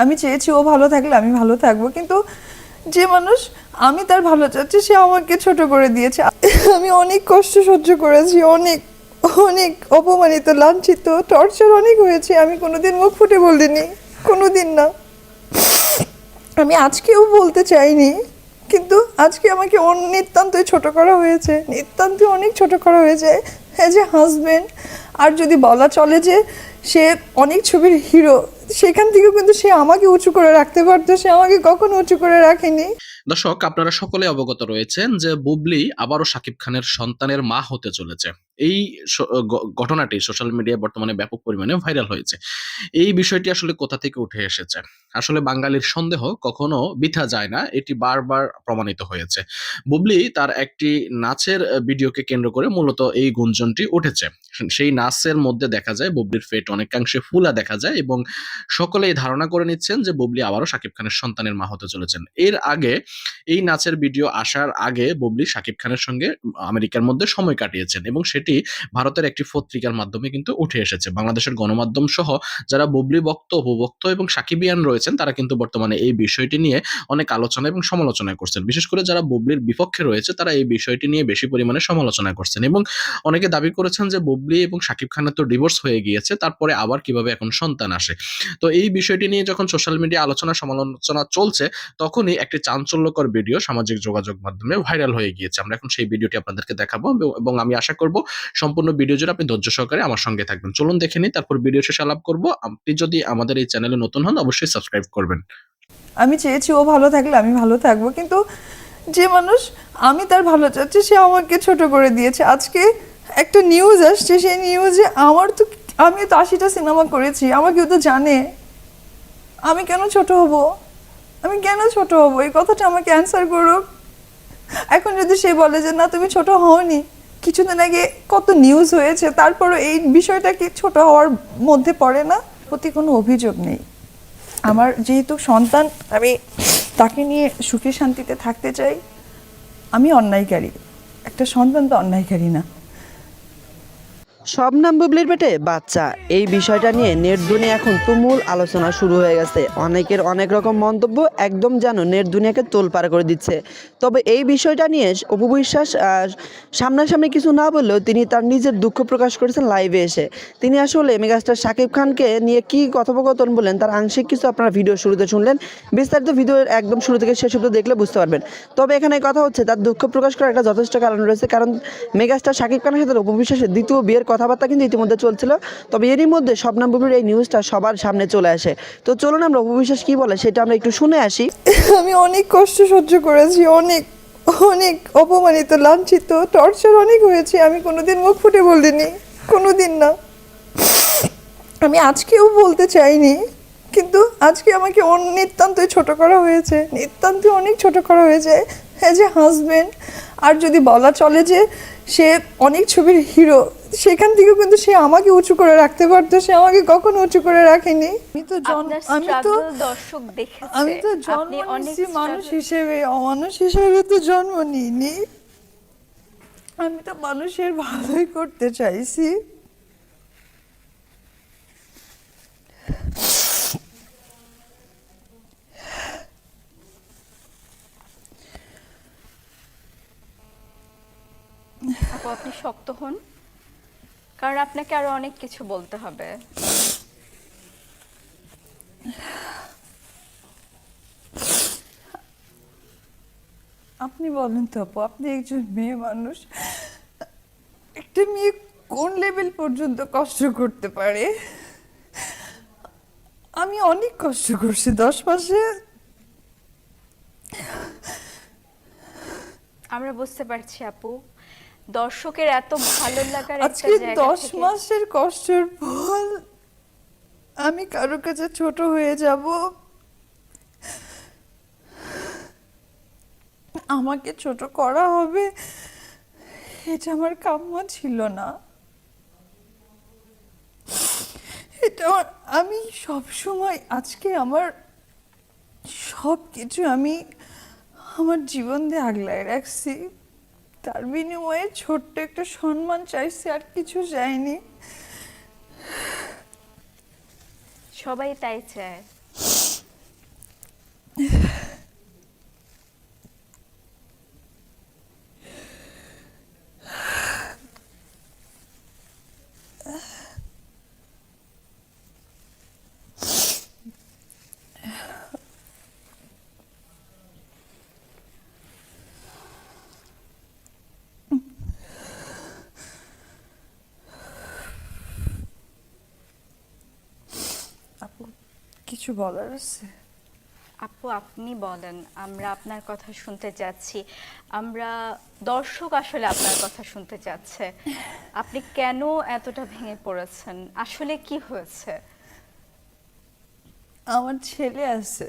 আমি চেয়েছি ও ভালো থাকলে আমি ভালো থাকব, কিন্তু যে মানুষ আমি তার ভালো চাচ্ছি, সে আমাকে ছোট করে দিয়েছে। আমি অনেক কষ্ট সহ্য করেছি, অনেক অনেক অপমানিত, লাঞ্ছিত, টর্চার অনেক হয়েছে, আমি কোনোদিন মুখ ফুটে বলিনি, কোনোদিন না। আমি আজকেও বলতে চাইনি, কিন্তু আজকে আমাকে নিতান্তই ছোট করা হয়েছে, নিতান্তই অনেক ছোট করা হয়েছে হ্যাঁ এ হাজবেন্ড আর যদি বলা চলে যে সে অনেক ছবির হিরো সেখান থেকেও কিন্তু সে আমাকে উঁচু করে রাখতে পারতো, সে আমাকে কখনো উঁচু করে রাখেনি। দর্শক, আপনারা সকলে অবগত রয়েছেন যে বুবলি আবারও শাকিব খানের সন্তানের মা হতে চলেছে। এই ঘটনাটি সোশ্যাল মিডিয়ায় বর্তমানে ব্যাপক পরিমাণে ভাইরাল হয়েছে। এই বিষয়টি আসলে কোথা থেকে উঠে এসেছে? আসলে বাঙালির সন্দেহ কখনো বৃথা যায় না, এটি বারবার প্রমাণিত হয়েছে। বুবলি তার একটি নাচের ভিডিওকে কেন্দ্র করে মূলত এই গুঞ্জনটি উঠেছে। সেই নাচের মধ্যে দেখা যায় বুবলির ফেট অনেকাংশে ফুলা দেখা যায় এবং সকলেই ধারণা করে নিচ্ছেন যে বুবলি আবারও শাকিব খানের সন্তানের মা হতে চলেছেন। এর আগে এই নাচের ভিডিও আসার আগে বুবলি শাকিব খানের সঙ্গে আমেরিকার মধ্যে সময় কাটিয়েছেন এবং সেটি ভারতের একটি পত্রিকার মাধ্যমে কিন্তু উঠে এসেছে। বাংলাদেশের গণমাধ্যম সহ যারা বুবলি ভক্ত, উপভক্ত এবং সাকিবিয়ান রয়েছেন, তারা কিন্তু বর্তমানে এই বিষয়টি নিয়ে অনেক আলোচনা এবং সমালোচনা করছেন। বিশেষ করে যারা বুবলির বিপক্ষে রয়েছে, তারা এই বিষয়টি নিয়ে বেশি পরিমাণে সমালোচনা করছেন এবং অনেকে দাবি করেছেন যে বুবলি এবং শাকিব খানের তো ডিভোর্স হয়ে গিয়েছে, তারপরে আবার কীভাবে এখন সন্তান আসে? তো এই বিষয়টি নিয়ে যখন সোশ্যাল মিডিয়া আলোচনা সমালোচনা চলছে, তখনই একটি চাঞ্চল্যকর ভিডিও সামাজিক যোগাযোগ মাধ্যমে ভাইরাল হয়ে গিয়েছে। আমরা এখন সেই ভিডিওটি আপনাদেরকে দেখাবো এবং আমি আশা করব সম্পূর্ণ ভিডিও জুড়ে আপনি ধৈর্য সহকারে আমার সঙ্গে থাকবেন। চলুন দেখে নিই, তারপর ভিডিও শেষে আলাপ করব। আপনি যদি আমাদের এই চ্যানেলে নতুন হন, অবশ্যই সাবস্ক্রাইব করবেন। আমি চেয়েছি ও ভালো থাকলে আমি ভালো থাকব, কিন্তু যে মানুষ আমি তার ভালো চাচ্ছি, সে আমাকে ছোট করে দিয়েছে। আজকে একটা নিউজ আসছে, সেই নিউজে আমার তো, আমি তো আশিটা সিনেমা করেছি, আমার কেউ তো জানে। আমি কেন ছোট হব? আমি কেন ছোট হব? এই কথাটা আমাকে অ্যান্সার করুক। এখন যদি সে বলে যে, না, তুমি ছোট হওনি কিছুদিন আগে কত নিউজ হয়েছে, তারপরও এই বিষয়টা কি ছোট হওয়ার মধ্যে পড়ে না? প্রতি কোনো অভিযোগ নেই। আমার যেহেতু সন্তান, আমি তাকে নিয়ে সুখে শান্তিতে থাকতে চাই। আমি অন্যায়কারী। একটা সন্তান তো অন্যায়কারী না। শবনাম বুবলির পেটে বাচ্চা। এই বিষয়টা নিয়ে নেট দুনিয়া এখন তুমুল আলোচনা শুরু হয়ে গেছে। অনেকের অনেক রকম মন্তব্য একদম যেন নেট দুনিয়াকে তোলপাড় করে দিচ্ছে। তবে এই বিষয়টা নিয়ে অপু বিশ্বাস সামনাসামনি কিছু না বললেও তিনি তার নিজের দুঃখ প্রকাশ করেছেন লাইভে এসে। তিনি আসলে মেগাস্টার শাকিব খানকে নিয়ে কি কথোপকথন বলেন, তার আংশিক কিছু আপনারা ভিডিও শুরুতে শুনলেন। বিস্তারিত ভিডিও একদম শুরু থেকে শেষ অব্দি দেখলে বুঝতে পারবেন। তবে এখানে কথা হচ্ছে, তার দুঃখ প্রকাশ করার একটা যথেষ্ট কারণ রয়েছে। কারণ মেগাস্টার শাকিব খানের সাথে অপু বিশ্বাসের দ্বিতীয় বিয়ের কথাবার্তা কিন্তু ইতিমধ্যে চলছিল। তবে এরই মধ্যে স্বপ্নাম বুবলির এই নিউজটা সবার সামনে চলে আসে। তো চলুন আমরা অপু বিশ্বাস কী বলে সেটা আমরা একটু শুনে আসি। আমি অনেক কষ্ট সহ্য করেছি, অনেক অনেক অপমানিত, লাঞ্ছিত টর্চার অনেক হয়েছে। আমি কোনোদিন মুখ ফুটে বলিনি, কোনোদিন না। আমি আজকেও বলতে চাইনি, কিন্তু আজকে আমাকে নিতান্তই ছোট করা হয়েছে। নিতান্তই অনেক ছোট করা হয়েছে হ্যাঁ যে হাজবেন্ড আর যদি বলা চলে যে সে অনেক ছবির হিরো সেখান থেকেও কিন্তু সে আমাকে উঁচু করে রাখতে পারতো সে আমাকে কখনো উঁচু করে রাখেনি। আমি তো আমি তো দর্শক দেখেছে। আমি তো জন্ম নিয়েছি মানুষ হিসেবে অমানুষ হিসেবে তো জন্ম নিইনি। আমি তো মানুষের ভালোই করতে চাইছি। আপনি শক্ত হন। কারণ আপনাকে আরও অনেক কিছু বলতে হবে। আপনি বলেন তো আপু আপনি একজন মেয়ে মানুষ। একটা মেয়ে কোন লেভেল পর্যন্ত কষ্ট করতে পারে? আমি অনেক কষ্ট করছি দশ মাসে। আমরা বুঝতে পারছি আপু। দর্শকের এত ভালো লাগার একটা আজকে জায়গা দশ মাসের কষ্টের ফল আমি কারও কাছে ছোট হয়ে যাব। আমাকে ছোট করা হবে এটা আমার কাম্য ছিল না। এটা আমি সব সময় আজকে আমার সব কিছু আমি আমার জীবন দিয়ে আগলায় রাখছি। তার বিনিময়ে ছোট্ট একটা সম্মান চাইছে আর কিছু চাইনি। সবাই তাই চায়। কিছু বলার আছে? আপু আপনি বলেন আমরা আপনার কথা শুনতে যাচ্ছি আমরা দর্শক আসলে আপনার কথা শুনতে চাচ্ছে। আপনি কেন এতটা ভেঙে পড়েছেন? আসলে কি হয়েছে? আমার ছেলে আছে।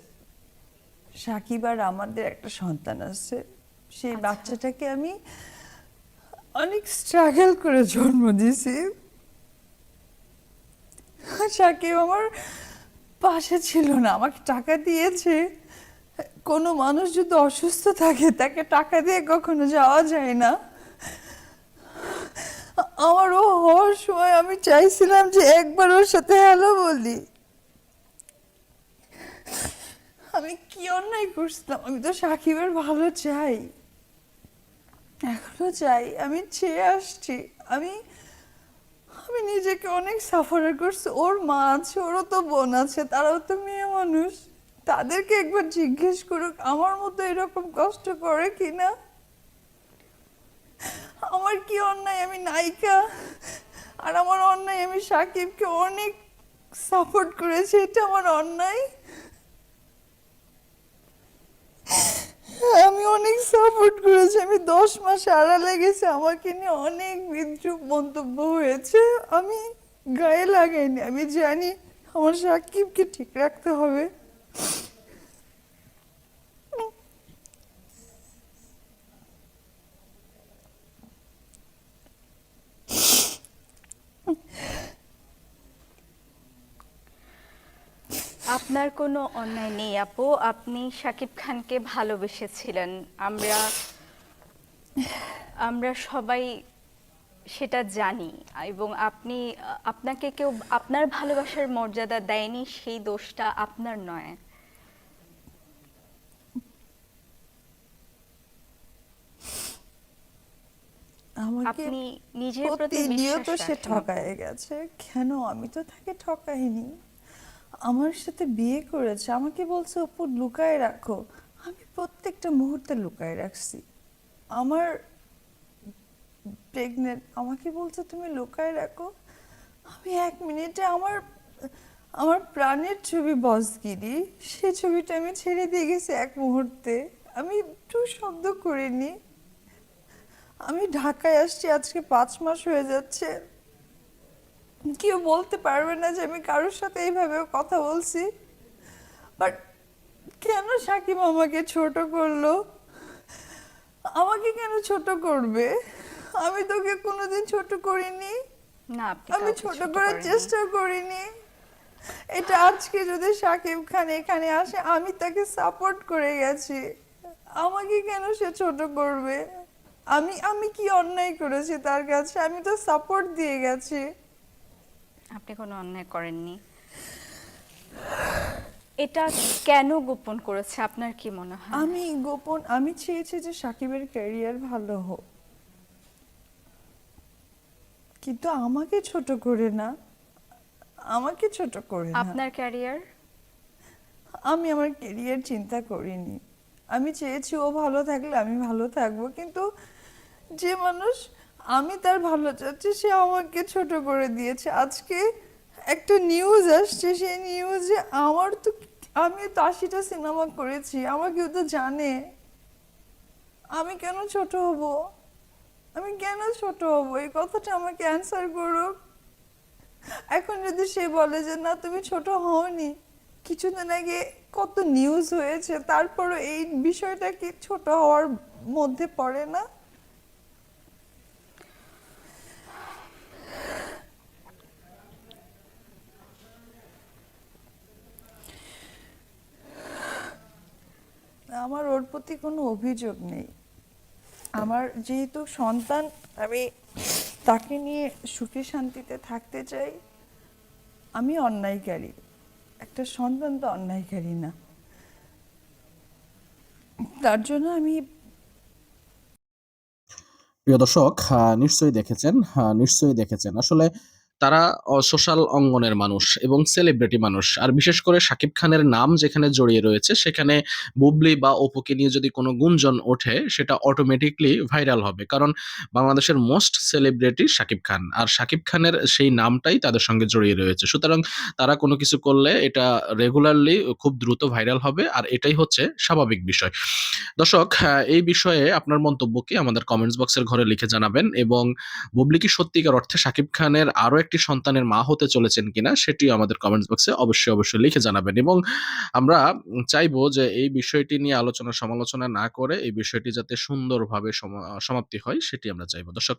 সাকিব আর আমাদের একটা সন্তান আছে। সেই আচ্ছা। বাচ্চাটাকে আমি অনেক স্ট্রাগল করে জন্ম দিয়েছি। সাকিব আমার পাশে ছিল না, আমাকে টাকা দিয়েছে। কোনো মানুষ যদি অসুস্থ থাকে, তাকে টাকা দিয়ে কখনো যাওয়া যায় না। আমার ও হওয়ার সময় আমি চাইছিলাম যে একবার ওর সাথে হ্যালো বলি। আমি কি অন্যায় করছিলাম? আমি তো সাকিবের ভালো চাই। এখনও চাই। আমি চেয়ে আসছি। আমি আমি নিজেকে অনেক সাফার করছি। ওর মা আছে, ওরও তো বোন আছে, তারাও তো মেয়ে মানুষ। তাদেরকে একবার জিজ্ঞেস করুক, আমার মতো এরকম কষ্ট করে কিনা আমার কি অন্যায়? আমি নায়িকা। আর আমার অন্যায়, আমি সাকিবকে অনেক সাপোর্ট করেছি, এটা আমার অন্যায়। আমি অনেক সাপোর্ট করেছি, আমি দশ মাস আড়া লেগেছে, আমাকে নিয়ে অনেক বিদ্রুপ মন্তব্য হয়েছে। আমি গায়ে লাগাইনি, আমি জানি আমার সাকিবকে ঠিক রাখতে হবে। আপনার কোনো অন্যায় নেই আপু। আপনি শাকিব খানকে ভালোবেসেছিলেন। আমরা আমরা সবাই সেটা জানি এবং আপনি আপনাকে কেউ আপনার ভালোবাসার মর্যাদা দেয়নি সেই দোষটা আপনার নয়। আপনি নিজের প্রতি বিশ্বাস সে ঠকায় গেছে। কেন? আমি তো তাকে ঠকাইনি। আমার সাথে বিয়ে করেছে, আমাকে বলছে, অপু, লুকায় রাখো। আমি প্রত্যেকটা মুহূর্তে লুকায় রাখছি। আমার প্রেগনেন্ট আমাকে বলছে, তুমি লুকায় রাখো। আমি এক মিনিটে আমার আমার প্রাণের ছবি বসগিরি সে ছবিটা আমি ছেড়ে দিয়ে গেছি এক মুহূর্তে। আমি একটু শব্দ করিনি। আমি ঢাকায় আসছি, আজকে পাঁচ মাস হয়ে যাচ্ছে। কেউ বলতে পারবে না যে আমি কারোর সাথে এইভাবে কথা বলছি। বাট কেন সাকিব আমাকে ছোট করল? আমাকে কেন ছোট করবে? আমি তোকে কোনোদিন ছোট করিনি। না আমি ছোট করার। চেষ্টা করিনি। এটা আজকে যদি সাকিব খান এখানে আসে আমি তাকে সাপোর্ট করে গেছি। আমাকে কেন সে ছোট করবে? আমি আমি কি অন্যায় করেছি তার কাছে? আমি তো সাপোর্ট দিয়ে গেছি। আপনি কোনো অন্যায় করেননি। এটা কেন গোপন করেছে? আপনার কি মনে হয়? আমি গোপন আমি চেয়েছি যে সাকিবের ক্যারিয়ার ভালো হোক। কিন্তু আমাকে ছোট করে না। আমাকে ছোট করে না। আপনার ক্যারিয়ার? আমি আমার ক্যারিয়ার চিন্তা করিনি। আমি চেয়েছি ও ভালো থাকলে আমি ভালো থাকব। কিন্তু যে মানুষ আমি তার ভালো চাচ্ছি, সে আমাকে ছোট করে দিয়েছে। আজকে একটা নিউজ আসছে, সেই নিউজে আমার তো, আমি তো আশিটা সিনেমা করেছি, আমার কেউ তো জানে। আমি কেন ছোট হব? আমি কেন ছোট হব? এই কথাটা আমাকে অ্যান্সার করুক এখন যদি সে বলে যে, না, তুমি ছোট হওনি। কিছুদিন আগে কত নিউজ হয়েছে, তারপরও এই বিষয়টা কি ছোট হওয়ার মধ্যে পড়ে না? আমার ওর প্রতি কোনো অভিযোগ নেই। আমার যেহেতু সন্তান, আমি তাকে নিয়ে সুখে শান্তিতে থাকতে চাই। আমি অন্যায়কারী। একটা সন্তান তো অন্যায়কারী না। তার জন্য আমি প্রিয় দর্শক নিশ্চয়ই দেখেছেন নিশ্চয়ই দেখেছেন। আসলে তারা সোশ্যাল অঙ্গনের মানুষ এবং সেলিব্রিটি মানুষ। আর বিশেষ করে শাকিব খানের নাম যেখানে জড়িয়ে রয়েছে, সেখানে বুবলি বা অপুকে নিয়ে যদি কোনো গুঞ্জন ওঠে, সেটা অটোমেটিকলি ভাইরাল হবে। কারণ বাংলাদেশের মোস্ট সেলিব্রিটি শাকিব খান। আর শাকিব খানের সেই নামটাই তাদের সঙ্গে জড়িয়ে রয়েছে। সুতরাং তারা কোনো কিছু করলে এটা রেগুলারলি খুব দ্রুত ভাইরাল হবে। আর এটাই হচ্ছে স্বাভাবিক বিষয়। দর্শক এই বিষয়ে আপনার মন্তব্য কি? আমাদের কমেন্টস বক্সের ঘরে লিখে জানাবেন। এবং বুবলি কি সত্যিকার অর্থে শাকিব খানের আরও একটি সন্তানের মা হতে চলেছেন কিনা সেটিও আমাদের কমেন্টস বক্সে অবশ্যই অবশ্যই লিখে জানাবেন। এবং আমরা চাইব যে এই বিষয়টি নিয়ে আলোচনা সমালোচনা না করে এই বিষয়টি যাতে সুন্দরভাবে সমা- সমাপ্তি হয় সেটি আমরা চাইব। দর্শক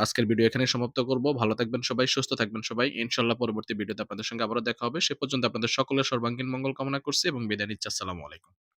আজকের ভিডিও এখানে সমাপ্ত করব। ভালো থাকবেন সবাই, সুস্থ থাকবেন সবাই। ইনশাল্লাহ পরবর্তী ভিডিওতে আপনাদের সঙ্গে আবারও দেখা হবে। সে পর্যন্ত আপনাদের সকলের সর্বাঙ্গীন মঙ্গল কামনা করছি এবং বিদায় নিচ্ছি। আসসালামু আলাইকুম।